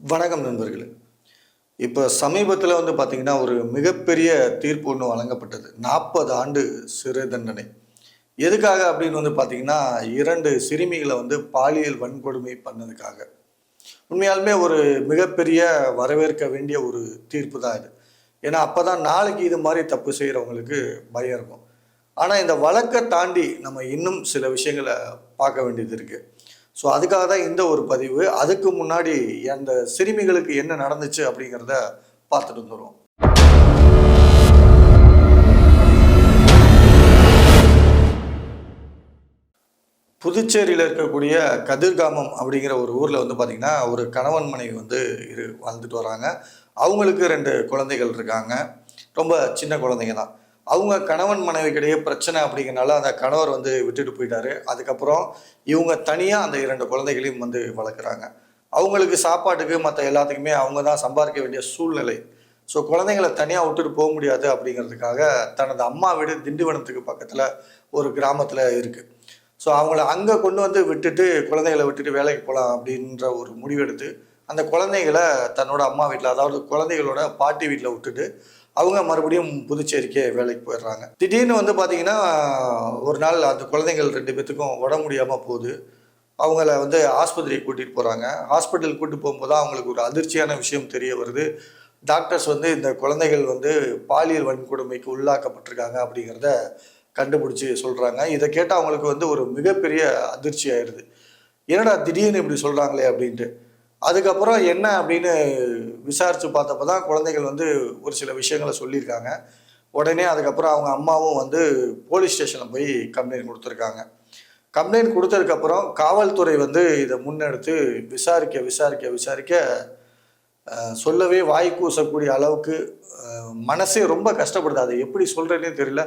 வணக்கம் நண்பர்களே. இப்போ சமீபத்தில் வந்து பார்த்தீங்கன்னா ஒரு மிகப்பெரிய தீர்ப்பு ஒன்று வழங்கப்பட்டது. நாற்பது ஆண்டு சிறை தண்டனை. எதுக்காக அப்படின்னு வந்து பார்த்தீங்கன்னா இரண்டு சிறுமிகளை வந்து பாலியல் வன்கொடுமை பண்ணதுக்காக. உண்மையாலுமே ஒரு மிகப்பெரிய வரவேற்க வேண்டிய ஒரு தீர்ப்பு தான் இது. ஏன்னா அப்போ தான் நாளைக்கு இது மாதிரி தப்பு செய்கிறவங்களுக்கு பயம் இருக்கும். ஆனால் இந்த வழக்கை தாண்டி நம்ம இன்னும் சில விஷயங்களை பார்க்க வேண்டியது இருக்குது ஸோ அதுக்காக தான் இந்த ஒரு பதிவு. அதுக்கு முன்னாடி அந்த சிறுமிகளுக்கு என்ன நடந்துச்சு அப்படிங்கிறத பார்த்துட்டு வந்துடுவோம் புதுச்சேரியில் இருக்கக்கூடிய கதிர்காமம் அப்படிங்கிற ஒரு ஊரில் வந்து பார்த்திங்கன்னா ஒரு கணவன் மனைவி வந்து இரு வாழ்ந்துட்டு வராங்க. அவங்களுக்கு ரெண்டு குழந்தைகள் இருக்காங்க. ரொம்ப சின்ன குழந்தைங்க தான். அவங்க கணவன் மனைவிக்கிடையே பிரச்சனை அப்படிங்கிறனால அந்த கணவர் வந்து விட்டுட்டு போயிட்டாரு. அதுக்கப்புறம் இவங்க தனியாக அந்த இரண்டு குழந்தைகளையும் வந்து வளர்க்குறாங்க. அவங்களுக்கு சாப்பாட்டுக்கு மற்ற எல்லாத்துக்குமே அவங்க தான் சம்பாதிக்க வேண்டிய சூழ்நிலை. ஸோ குழந்தைங்களை தனியாக விட்டுட்டு போக முடியாது அப்படிங்கிறதுக்காக தனது அம்மா வீடு திண்டிவனத்துக்கு பக்கத்தில் ஒரு கிராமத்தில் இருக்குது ஸோ அவங்கள அங்கே கொண்டு வந்து விட்டுட்டு குழந்தைகளை விட்டுட்டு வேலைக்கு போகலாம் அப்படின்ற ஒரு முடிவெடுத்து அந்த குழந்தைகளை தன்னோட அம்மா வீட்டில் அதாவது குழந்தைகளோட பாட்டி வீட்டில் விட்டுட்டு அவங்க மறுபடியும் புதுச்சேரிக்கே வேலைக்கு போயிடுறாங்க. திடீர்னு வந்து பார்த்தீங்கன்னா ஒரு நாள் அந்த குழந்தைகள் ரெண்டு பேத்துக்கும் உடம்பு முடியாமல் போகுது. அவங்கள வந்து ஆஸ்பத்திரிக்கு கூட்டிகிட்டு போகிறாங்க ஹாஸ்பிட்டல் கூட்டிட்டு போகும்போது அவங்களுக்கு ஒரு அதிர்ச்சியான விஷயம் தெரிய வருது. டாக்டர்ஸ் வந்து இந்த குழந்தைகள் வந்து பாலியல் வன்கொடுமைக்கு உள்ளாக்கப்பட்டிருக்காங்க அப்படிங்கிறத கண்டுபிடிச்சி சொல்கிறாங்க இதை கேட்டால் அவங்களுக்கு வந்து ஒரு மிகப்பெரிய அதிர்ச்சி ஆயிடுது. என்னடா திடீர்னு இப்படி சொல்கிறாங்களே அப்படின்ட்டு. அதுக்கப்புறம் என்ன அப்படின்னு விசாரித்து பார்த்தப்ப தான் குழந்தைகள் வந்து ஒரு சில விஷயங்களை சொல்லியிருக்காங்க. உடனே அதுக்கப்புறம் அவங்க அம்மாவும் வந்து போலீஸ் ஸ்டேஷனில் போய் கம்ப்ளைண்ட் கொடுத்துருக்காங்க. கம்ப்ளைண்ட் கொடுத்ததுக்கப்புறம் காவல்துறை வந்து இதை முன்னெடுத்து விசாரிக்க விசாரிக்க விசாரிக்க சொல்லவே வாய் கூசக்கூடிய அளவுக்கு மனசே ரொம்ப கஷ்டப்படுது. அதை எப்படி சொல்கிறேனே தெரியல.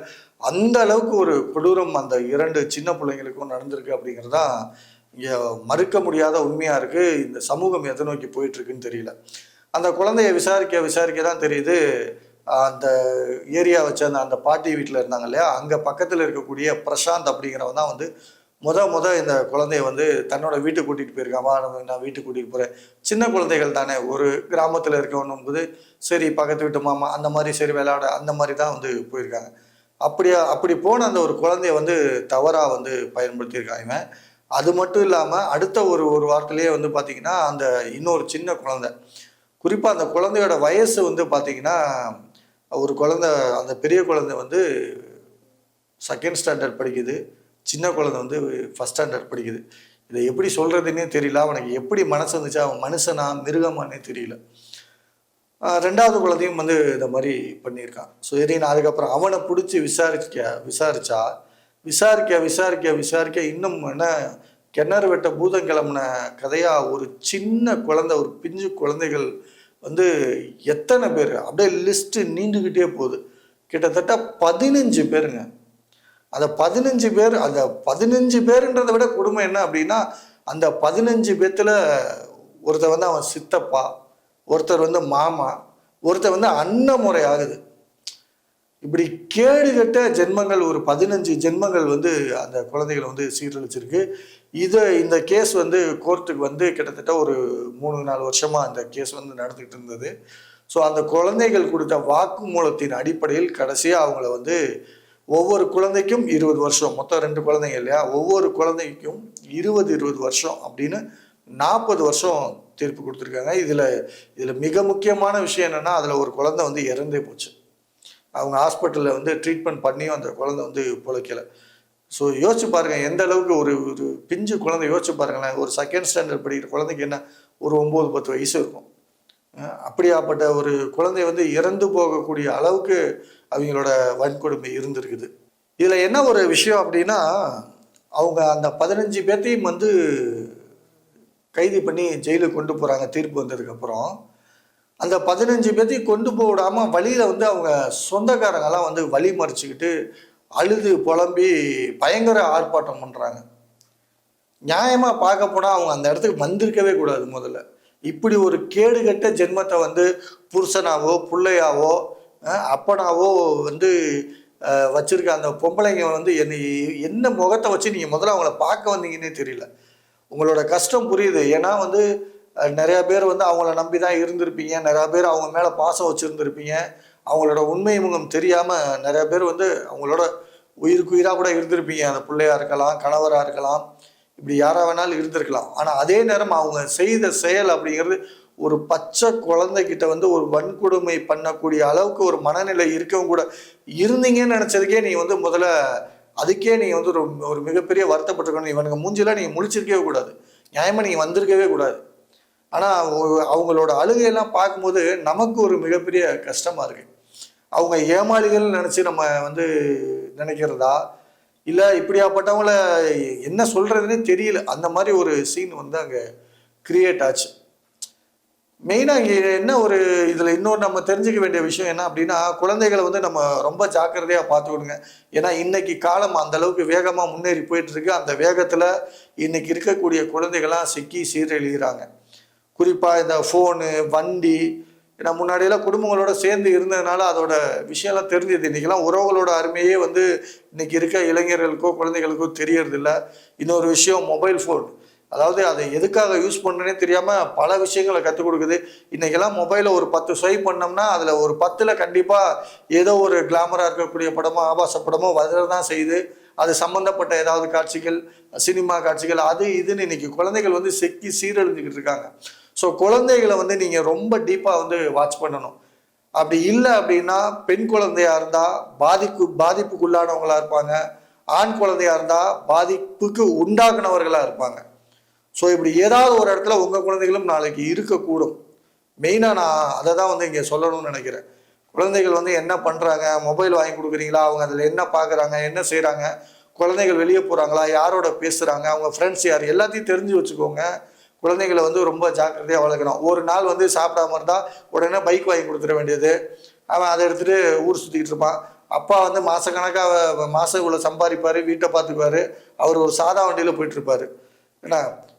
அந்த அளவுக்கு ஒரு கொடூரம் அந்த இரண்டு சின்ன பிள்ளைங்களுக்கும் நடந்திருக்கு அப்படிங்கிறது தான் மறுக்க முடியாத உண்மையாக இருக்குது இந்த சமூகம் எதை நோக்கி போயிட்டுருக்குன்னு தெரியல. அந்த குழந்தைய விசாரிக்க விசாரிக்க தான் தெரியுது. அந்த ஏரியா வச்ச அந்த அந்த பாட்டி வீட்டில் இருந்தாங்க இல்லையா? அங்கே பக்கத்தில் இருக்கக்கூடிய பிரசாந்த் அப்படிங்கிறவன் தான் வந்து முத முத இந்த குழந்தைய வந்து தன்னோட வீட்டுக்கு கூட்டிகிட்டு போயிருக்காமா நான் வீட்டுக்கு கூட்டிகிட்டு போகிறேன் சின்ன குழந்தைகள் தானே. ஒரு கிராமத்தில் இருக்கவனும் போது சரி பக்கத்து வீட்டு மாமா அந்த மாதிரி சரி விளையாட. அந்த மாதிரி தான் வந்து போயிருக்காங்க. அப்படியா அப்படி போன அந்த ஒரு குழந்தைய வந்து தவறாக வந்து பயன்படுத்தியிருக்காங்க இவன். அது மட்டும் இல்லாமல் அடுத்த ஒரு ஒரு வாரத்திலேயே வந்து பார்த்திங்கன்னா அந்த இன்னொரு சின்ன குழந்தை. குறிப்பாக அந்த குழந்தையோட வயசு வந்து பார்த்திங்கன்னா ஒரு குழந்தை அந்த பெரிய குழந்தை வந்து செகண்ட் ஸ்டாண்டர்ட் படிக்குது. சின்ன குழந்தை வந்து ஃபஸ்ட் ஸ்டாண்டர்ட் படிக்குது. இதை எப்படி சொல்கிறதுனே தெரியல. அவனுக்கு எப்படி மனசு வந்துச்சு அவன் மனுஷனா மிருகமானே தெரியல. ரெண்டாவது குழந்தையும் வந்து இந்த மாதிரி பண்ணியிருக்கான். ஸோ சரின்னு அதுக்கப்புறம் அவனை பிடிச்சி விசாரிக்க விசாரிச்சா விசாரிக்க விசாரிக்க விசாரிக்க இன்னும் என்ன? கிணறு வெட்ட பூதம் கிளம்புன கதையாக ஒரு சின்ன குழந்தை ஒரு பிஞ்சு குழந்தைகள் வந்து எத்தனை பேர்? அப்படியே லிஸ்ட்டு நீண்டுக்கிட்டே போகுது. கிட்டத்தட்ட பதினஞ்சு பேருங்க. அந்த பதினஞ்சு பேர் அந்த பதினஞ்சு பேருன்றதை விட கொடுமை என்ன அப்படின்னா அந்த பதினஞ்சு பேர்த்தில் ஒருத்தர் வந்து அவன் சித்தப்பா ஒருத்தர் வந்து மாமா ஒருத்தர் வந்து அண்ணன் முறை ஆகுது. இப்படி கேடுகட்ட ஜென்மங்கள் ஒரு பதினஞ்சு ஜென்மங்கள் வந்து அந்த குழந்தைகளை வந்து சீரழிச்சிருக்கு. இதை இந்த கேஸ் வந்து கோர்ட்டுக்கு வந்து கிட்டத்தட்ட ஒரு மூணு நாலு வருஷமா அந்த கேஸ் வந்து நடந்துகிட்டு இருந்தது. ஸோ அந்த குழந்தைகள் கொடுத்த வாக்குமூலத்தின் அடிப்படையில் கடைசியாக அவங்கள வந்து ஒவ்வொரு குழந்தைக்கும் இருபது வருஷம் மொத்தம் ரெண்டு குழந்தைங்க இல்லையா? ஒவ்வொரு குழந்தைக்கும் இருபது இருபது வருஷம் அப்படின்னு நாற்பது வருஷம் தீர்ப்பு கொடுத்துருக்காங்க. இதில் இதில் மிக முக்கியமான விஷயம் என்னென்னா அதில் ஒரு குழந்தை வந்து இறந்தே போச்சு. அவங்க ஹாஸ்பிட்டலில் வந்து ட்ரீட்மெண்ட் பண்ணியும் அந்த குழந்தை வந்து பிழைக்கலை. ஸோ யோசிச்சு பாருங்கள் எந்த அளவுக்கு ஒரு ஒரு பிஞ்சு குழந்தை யோசிச்சு பாருங்களேன் ஒரு செகண்ட் ஸ்டாண்டர்ட் படிக்கிற குழந்தைக்கு என்ன ஒரு ஒம்பது பத்து வயசு இருக்கும். அப்படியாப்பட்ட ஒரு குழந்தை வந்து இறந்து போகக்கூடிய அளவுக்கு அவங்களோட வன்கொடுமை இருந்திருக்குது. இதில் என்ன ஒரு விஷயம் அப்படின்னா அவங்க அந்த பதினஞ்சு பேர்த்தையும் வந்து கைது பண்ணி ஜெயிலுக்கு கொண்டு போகிறாங்க தீர்ப்பு வந்ததுக்கப்புறம் அந்த பதினஞ்சு பேர்த்தையும் கொண்டு போடாமல் வழியில் வந்து அவங்க சொந்தக்காரங்கெல்லாம் வந்து வழி மறிச்சுக்கிட்டு அழுது புலம்பி பயங்கர ஆர்ப்பாட்டம் பண்ணுறாங்க நியாயமாக பார்க்க போனால் அவங்க அந்த இடத்துக்கு வந்திருக்கவே கூடாது முதல்ல. இப்படி ஒரு கேடுகட்ட ஜென்மத்தை வந்து புருஷனாவோ பிள்ளையாவோ அப்பனாவோ வந்து வச்சுருக்க அந்த பொம்பளைங்க வந்து என்ன என்ன முகத்தை வச்சு நீங்கள் முதல்ல அவங்கள பார்க்க வந்தீங்கன்னே தெரியல. உங்களோட கஷ்டம் புரியுது. ஏன்னா வந்து நிறையா பேர் வந்து அவங்கள நம்பி தான் இருந்திருப்பீங்க. நிறையா பேர் அவங்க மேலே பாசம் வச்சுருந்துருப்பீங்க. அவங்களோட உண்மை முகம் தெரியாமல் நிறையா பேர் வந்து அவங்களோட உயிருக்கு உயிராக கூட இருந்திருப்பீங்க. அந்த பிள்ளையாக இருக்கலாம் கணவராக இருக்கலாம் இப்படி யாராக வேணாலும் இருந்திருக்கலாம். ஆனால் அதே நேரம் அவங்க செய்த செயல் அப்படிங்கிறது ஒரு பச்சை குழந்தைகிட்ட வந்து ஒரு வன்கொடுமை பண்ணக்கூடிய அளவுக்கு ஒரு மனநிலை இருக்கவும் கூட இருந்தீங்கன்னு நினச்சதுக்கே நீ வந்து முதல்ல அதுக்கே நீ வந்து ஒரு ஒரு மிகப்பெரிய வருத்தப்பட்டிருக்கணும். இவனுக்கு மூஞ்சிலாம் நீங்கள் முழிச்சிருக்கவே கூடாது. நியாயமாக நீங்கள் வந்திருக்கவே கூடாது. ஆனால் அவங்களோட அழுகையெல்லாம் பார்க்கும்போது நமக்கு ஒரு மிகப்பெரிய கஷ்டமாக இருக்குது அவங்க ஏமாளிகள் நினச்சி நம்ம வந்து நினைக்கிறதா? இல்லை இப்படியாப்பட்டவங்கள என்ன சொல்கிறதுனே தெரியல. அந்த மாதிரி ஒரு சீன் வந்து அங்கே கிரியேட் ஆச்சு. மெயினாக இங்கே என்ன ஒரு இதில் இன்னொரு நம்ம தெரிஞ்சுக்க வேண்டிய விஷயம் என்ன அப்படின்னா குழந்தைகளை வந்து நம்ம ரொம்ப ஜாக்கிரதையாக பார்த்துக்கணுங்க ஏன்னா இன்னைக்கு காலம் அந்த அளவுக்கு வேகமாக முன்னேறி போயிட்டுருக்கு அந்த வேகத்தில் இன்னைக்கு இருக்கக்கூடிய குழந்தைகள்லாம் சிக்கி சீரழிகிறாங்க. குறிப்பாக இந்த ஃபோனு வண்டி ஏன்னா முன்னாடியெல்லாம் குடும்பங்களோட சேர்ந்து இருந்ததுனால அதோட விஷயம்லாம் தெரிஞ்சது. இன்றைக்கெல்லாம் உறவுகளோட அருமையே வந்து இன்னைக்கு இருக்க இளைஞர்களுக்கோ குழந்தைகளுக்கோ தெரியறதில்ல. இன்னொரு விஷயம் மொபைல் ஃபோன் அதாவது அதை எதுக்காக யூஸ் பண்ணுறேனே தெரியாமல் பல விஷயங்களை கற்றுக் கொடுக்குது. இன்றைக்கெல்லாம் மொபைலில் ஒரு பத்து ஸ்வைப் பண்ணோம்னா அதில் ஒரு பத்தில் கண்டிப்பாக ஏதோ ஒரு கிளாமராக இருக்கக்கூடிய படமோ ஆபாச படமோ வர தான் செய்யுது. அது சம்மந்தப்பட்ட ஏதாவது காட்சிகள் சினிமா காட்சிகள் அது இதுன்னு இன்றைக்கி குழந்தைகள் வந்து செக்கி சீரழிஞ்சுக்கிட்டு இருக்காங்க. ஸோ குழந்தைகளை வந்து நீங்கள் ரொம்ப டீப்பாக வந்து வாட்ச் பண்ணணும். அப்படி இல்லை அப்படின்னா பெண் குழந்தையாக இருந்தால் பாதிப்பு பாதிப்புக்குள்ளானவங்களாக இருப்பாங்க. ஆண் குழந்தையாக இருந்தால் பாதிப்புக்கு உண்டாக்குனவர்களாக இருப்பாங்க. ஸோ இப்படி ஏதாவது ஒரு இடத்துல உங்கள் குழந்தைகளும் நாளைக்கு இருக்கக்கூடும். மெயினாக நான் அதை தான் வந்து இங்கே சொல்லணும்னு நினைக்கிறேன். குழந்தைகள் வந்து என்ன பண்ணுறாங்க மொபைல் வாங்கி கொடுக்குறீங்களா? அவங்க அதில் என்ன பார்க்குறாங்க என்ன செய்கிறாங்க குழந்தைகள் வெளியே போகிறாங்களா யாரோட பேசுகிறாங்க அவங்க ஃப்ரெண்ட்ஸ் யார்? எல்லாத்தையும் தெரிஞ்சு வச்சுக்கோங்க. குழந்தைகளை வந்து ரொம்ப ஜாக்கிரதையாக வளர்க்கணும். ஒரு நாள் வந்து சாப்பிடாம இருந்தால் உடனே பைக் வாங்கி கொடுத்துட வேண்டியது. அவன் அதை எடுத்துகிட்டு ஊர் சுற்றிக்கிட்டு இருப்பான். அப்பா வந்து மாதக்கணக்காக மாதம் இவ்வளோ சம்பாதிப்பார் வீட்டை பார்த்துக்குவார். அவர் ஒரு சாதா வண்டியில் போயிட்டுருப்பார் என்ன?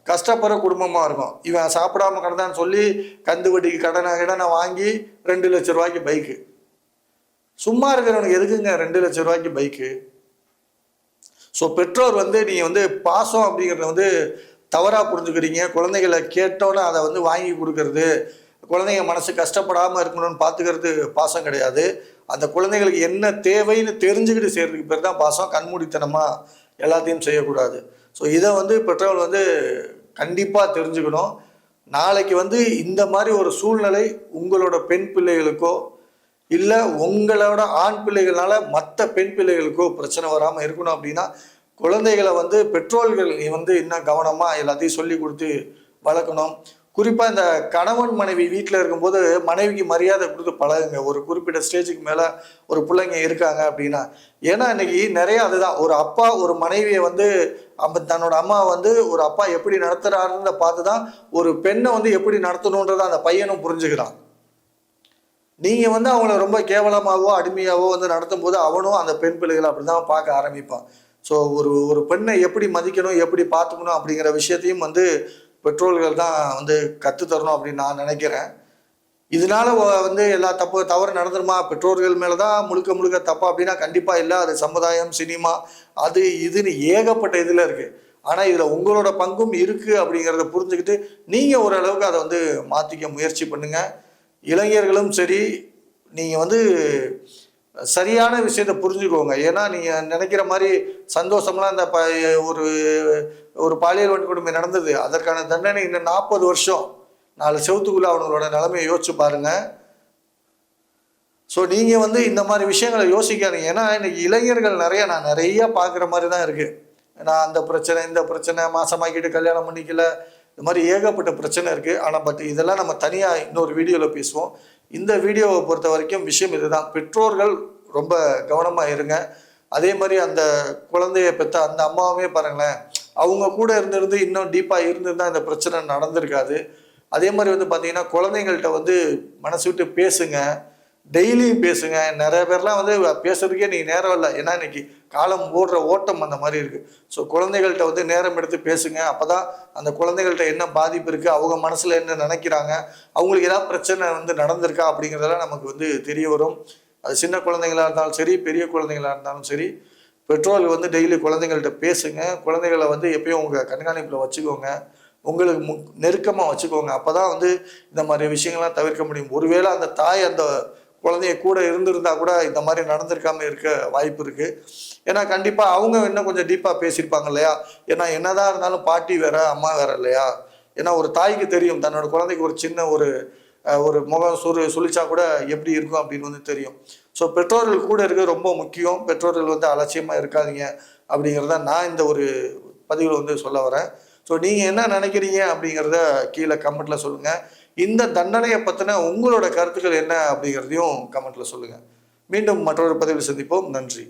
கஷ்டப்படுற குடும்பமாக இருக்கும். இவன் சாப்பிடாம கிடந்தான்னு சொல்லி கந்து வட்டிக்கு கடனை கடனை வாங்கி ரெண்டு லட்ச ரூபாய்க்கு பைக்கு சும்மா இருக்கிறவனுக்கு எதுக்குங்க ரெண்டு லட்ச ரூபாய்க்கு பைக்கு ஸோ பெற்றோர் வந்து நீங்கள் வந்து பாசம் அப்படிங்கிறத வந்து தவறாக புரிஞ்சுக்கிறீங்க குழந்தைகளை கேட்டோன்னே அதை வந்து வாங்கி கொடுக்கறது குழந்தைங்க மனசு கஷ்டப்படாமல் இருக்கணும்னு பார்த்துக்கிறது பாசம் கிடையாது. அந்த குழந்தைங்களுக்கு என்ன தேவைன்னு தெரிஞ்சுக்கிட்டு செய்கிறதுக்கு பேர் தான் பாசம். கண்மூடித்தனமாக எல்லாத்தையும் செய்யக்கூடாது. ஸோ இதை வந்து பெற்றோர்கள் வந்து கண்டிப்பாக தெரிஞ்சுக்கணும். நாளைக்கு வந்து இந்த மாதிரி ஒரு சூழ்நிலை உங்களோட பெண் பிள்ளைகளுக்கோ இல்லை உங்களோட ஆண் பிள்ளைகளால் மற்ற பெண் பிள்ளைகளுக்கோ பிரச்சனை வராமல் இருக்கணும் அப்படின்னா குழந்தைகளை வந்து பெற்றோர்கள் வந்து இன்னும் கவனமாக எல்லாத்தையும் சொல்லி கொடுத்து வளர்க்கணும். குறிப்பாக இந்த கணவன் மனைவி வீட்டில் இருக்கும்போது மனைவிக்கு மரியாதை கொடுத்து பழகுங்க. ஒரு குறிப்பிட்ட ஸ்டேஜுக்கு மேலே ஒரு பிள்ளைங்க இருக்காங்க அப்படின்னா. ஏன்னா இன்னைக்கு நிறைய அதுதான். ஒரு அப்பா ஒரு மனைவியை வந்து அப்ப தன்னோட அம்மா வந்து ஒரு அப்பா எப்படி நடத்துறாருன்றத பார்த்து தான் ஒரு பெண்ணை வந்து எப்படி நடத்தணுன்றதை அந்த பையனும் புரிஞ்சுக்கிறான். நீங்கள் வந்து அவங்கள ரொம்ப கேவலமாகவோ அடிமையாகவோ வந்து நடத்தும் போது அவனும் அந்த பெண் பிள்ளைகளை அப்படி தான் பார்க்க ஆரம்பிப்பான். ஸோ ஒரு ஒரு பெண்ணை எப்படி மதிக்கணும் எப்படி பார்த்துக்கணும் அப்படிங்கிற விஷயத்தையும் வந்து பெற்றோர்கள் தான் வந்து கற்றுத்தரணும் அப்படின்னு நான் நினைக்கிறேன். இதனால வந்து எல்லா தப்பு தவறு நடந்துருமா? பெற்றோர்கள் மேலே தான் முழுக்க முழுக்க தப்பா அப்படின்னா கண்டிப்பாக இல்லை. அது சமுதாயம் சினிமா அது இதுன்னு ஏகப்பட்ட இதில் இருக்குது ஆனால் இதில் உங்களோட பங்கும் இருக்குது அப்படிங்கிறத புரிஞ்சுக்கிட்டு நீங்கள் ஓரளவுக்கு அதை வந்து மாற்றிக்க முயற்சி பண்ணுங்கள் இளைஞர்களும் சரி நீங்கள் வந்து சரியான விஷயத்தை புரிஞ்சுக்கோங்க. ஏன்னா நீங்கள் நினைக்கிற மாதிரி சந்தோஷம்லாம் இந்த ப ஒரு ஒரு பாலியல் வன்கொடுமை நடந்தது. அதற்கான தண்டனை இன்னும் நாற்பது வருஷம். நாலு செவத்துக்குள்ள அவங்களோட நிலைமையை யோசிச்சு பாருங்கள் ஸோ நீங்கள் வந்து இந்த மாதிரி விஷயங்களை யோசிக்காதீங்க. ஏன்னா இன்னைக்கு இளைஞர்கள் நிறைய நான் நிறைய பார்க்குற மாதிரி தான் இருக்குது நான் அந்த பிரச்சனை இந்த பிரச்சனை மாசமாக்கிட்டு கல்யாணம் பண்ணிக்கல. இந்த மாதிரி ஏகப்பட்ட பிரச்சனை இருக்குது ஆனால் பட் இதெல்லாம் நம்ம தனியாக இன்னொரு வீடியோவில் பேசுவோம். இந்த வீடியோவை பொறுத்த வரைக்கும் விஷயம் இதுதான். பெற்றோர்கள் ரொம்ப கவனமாக இருங்க. அதே மாதிரி அந்த குழந்தைய பெற்ற அந்த அம்மாவுமே பாருங்களேன் அவங்க கூட இருந்திருந்து இன்னும் டீப்பாக இருந்திருந்தால் இந்த பிரச்சனை நடந்திருக்காது. அதே மாதிரி வந்து பார்த்தீங்கன்னா குழந்தைங்கள்ட்ட வந்து மனசு விட்டு பேசுங்க. டெய்லியும் பேசுங்க. நிறைய பேர்லாம் வந்து பேசுறதுக்கே நீ நேரம் இல்லை. ஏன்னா இன்னைக்கு காலம் ஓடுற ஓட்டம் அந்த மாதிரி இருக்கு. ஸோ குழந்தைகள்கிட்ட வந்து நேரம் எடுத்து பேசுங்க. அப்பதான் அந்த குழந்தைகள்கிட்ட என்ன பாதிப்பு இருக்கு அவங்க மனசுல என்ன நினைக்கிறாங்க அவங்களுக்கு ஏதாவது பிரச்சனை வந்து நடந்திருக்கா அப்படிங்கிறதெல்லாம் நமக்கு வந்து தெரிய வரும். அது சின்ன குழந்தைங்களா இருந்தாலும் சரி பெரிய குழந்தைங்களா இருந்தாலும் சரி பெற்றோர்கள் வந்து டெய்லி குழந்தைங்கள்ட்ட பேசுங்க. குழந்தைகளை வந்து எப்பயும் உங்கள் கண்காணிப்பில் வச்சுக்கோங்க. உங்களுக்கு மு நெருக்கமாக வச்சுக்கோங்க. அப்போ தான் வந்து இந்த மாதிரி விஷயங்கள்லாம் தவிர்க்க முடியும். ஒருவேளை அந்த தாய் அந்த குழந்தைய கூட இருந்திருந்தா கூட இந்த மாதிரி நடந்திருக்காம இருக்க வாய்ப்பு இருக்கு. ஏன்னா கண்டிப்பாக அவங்க இன்னும் கொஞ்சம் டீப்பாக பேசியிருப்பாங்க இல்லையா? ஏன்னா என்னதான் இருந்தாலும் பாட்டி வேற அம்மா வேற இல்லையா? ஏன்னா ஒரு தாய்க்கு தெரியும். தன்னோட குழந்தைக்கு ஒரு சின்ன ஒரு ஒரு முகம் சுரு சுழிச்சா கூட எப்படி இருக்கும் அப்படின்னு வந்து தெரியும். ஸோ பெற்றோர்கள் கூட இருக்கிறது ரொம்ப முக்கியம். பெற்றோர்கள் வந்து அலட்சியமாக இருக்காதீங்க அப்படிங்கிறத நான் இந்த ஒரு பதிவில் வந்து சொல்ல வரேன். ஸோ நீங்கள் என்ன நினைக்கிறீங்க அப்படிங்கிறத கீழே கமெண்ட்டில் சொல்லுங்கள் இந்த தண்டனையை பற்றின உங்களோட கருத்துக்கள் என்ன அப்படிங்கிறதையும் கமெண்ட்டில் சொல்லுங்கள் மீண்டும் மற்றொரு பதிவில் சந்திப்போம். நன்றி.